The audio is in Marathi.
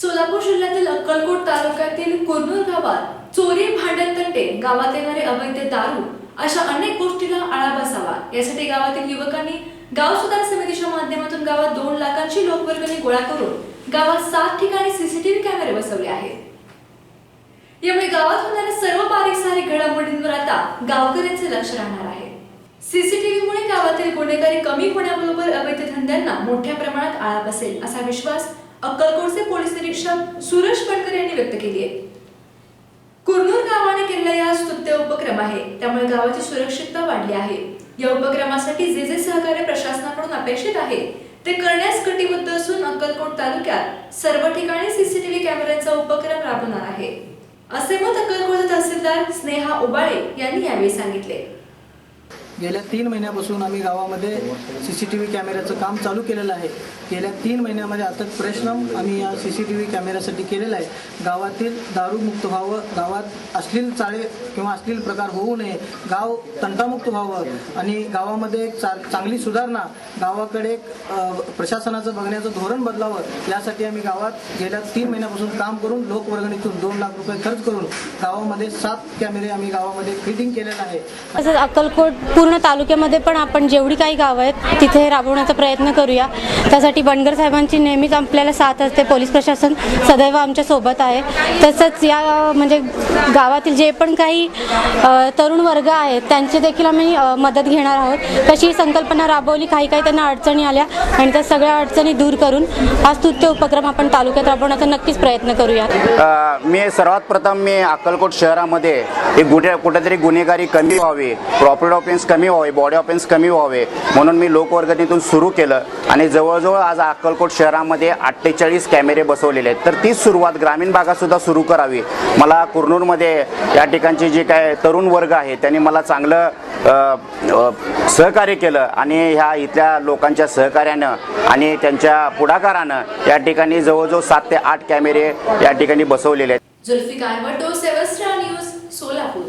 सोलापूर जिल्ह्यातील अक्कलकोट तालुक्यातील कुरनूर गावात चोरी भांडण तंटे गावात येणारे अवैध दारू अशा अनेक गोष्टीला आळा बसावा. यासाठी गावातील युवकांनी गाव सुधार समितीच्या माध्यमातून गावात दोन लाखांची लोकवर्गणी गोळा करून गावात सात ठिकाणी सीसीटीव्ही कॅमेरे बसवले आहेत. यामुळे गावात होणाऱ्या सर्व बारीक सारीक घडामोडींवर आता गावकऱ्यांचे लक्ष राहणार आहे. सीसीटीव्हीमुळे गावातील गुन्हेगारी कमी होण्याबरोबर अवैध धंद्यांना मोठ्या प्रमाणात आळा बसेल असा विश्वास अक्कलकोटचे पोलीस निरीक्षक सुरेश पडकर यांनी व्यक्त केली आहे कुरनूर गावाने केलेला या स्तुत्य उपक्रम आहे. त्यामुळे गावाची सुरक्षितता वाढली आहे. या उपक्रमासाठी जे जे सहकार्य प्रशासनाकडून अपेक्षित आहे ते करण्यास कटिबद्ध असून अक्कलकोट तालुक्यात सर्व ठिकाणी सीसीटीव्ही कॅमेऱ्यांचा उपक्रम राबवणार आहे. असे मत अक्कलकोट तहसीलदार स्नेहा उबाळे यांनी यावेळी सांगितले. गेल्या तीन महिन्यापासून आम्ही गावामध्ये सी सी टी व्ही कॅमेऱ्याचं काम चालू केलेलं आहे. गेल्या तीन महिन्यामध्ये अथक प्रश्न आम्ही या सी सी टी व्ही कॅमेऱ्यासाठी केलेला आहे. गावातील दारूमुक्त व्हावं गावात अश्लील चाळे किंवा अश्लील प्रकार होऊ नये गाव तंटामुक्त व्हावं आणि गावामध्ये एक चा चांगली सुधारणा गावाकडे एक, प्रशासनाचं बघण्याचं धोरण बदलावं यासाठी आम्ही गावात गेल्या तीन महिन्यापासून काम करून लोकवर्गणीतून दोन लाख रुपये खर्च करून गावामध्ये सात कॅमेरे आम्ही गावामध्ये फिटिंग केलेलं आहे. तसंच अक्कलकोट पूर्ण तालुक्यामध्ये पण आपण जेवढी काही गावं आहेत तिथे राबवण्याचा प्रयत्न करूया. त्यासाठी बनगर साहेबांची नेहमीच आपल्याला साथ असते. पोलीस प्रशासन सदैव आमच्यासोबत आहे. तसंच या म्हणजे गावातील जे पण काही तरुण वर्ग आहेत त्यांची देखील आम्ही मदत घेणार आहोत. तशी ही संकल्पना राबवली काही काही त्यांना अडचणी आल्या आणि त्या सगळ्या अडचणी दूर करून हा स्तुत्य उपक्रम आपण तालुक्यात राबवण्याचा नक्कीच प्रयत्न करूया. मी सर्वात प्रथम मी अक्कलकोट शहरामध्ये एक कुठे कुठेतरी गुन्हेगारी कमी व्हावी प्रॉपर्टी ऑफेन्स कमी कमी व्हावे बॉडी ऑफेन्स कमी व्हावे म्हणून मी लोकवर्गणीतून सुरू केलं. आणि जवळजवळ आज अक्कलकोट शहरामध्ये अठ्ठेचाळीस कॅमेरे बसवलेले आहेत. तर तीच सुरुवात ग्रामीण भागातसुद्धा सुरू करावी. मला कुरनूरमध्ये या ठिकाणचे जे काय तरुण वर्ग आहे त्यांनी मला चांगलं सहकार्य केलं. आणि ह्या इथल्या लोकांच्या सहकार्यानं आणि त्यांच्या पुढाकारानं या ठिकाणी जवळजवळ सात ते आठ कॅमेरे या ठिकाणी बसवलेले आहेत. सोलापूर.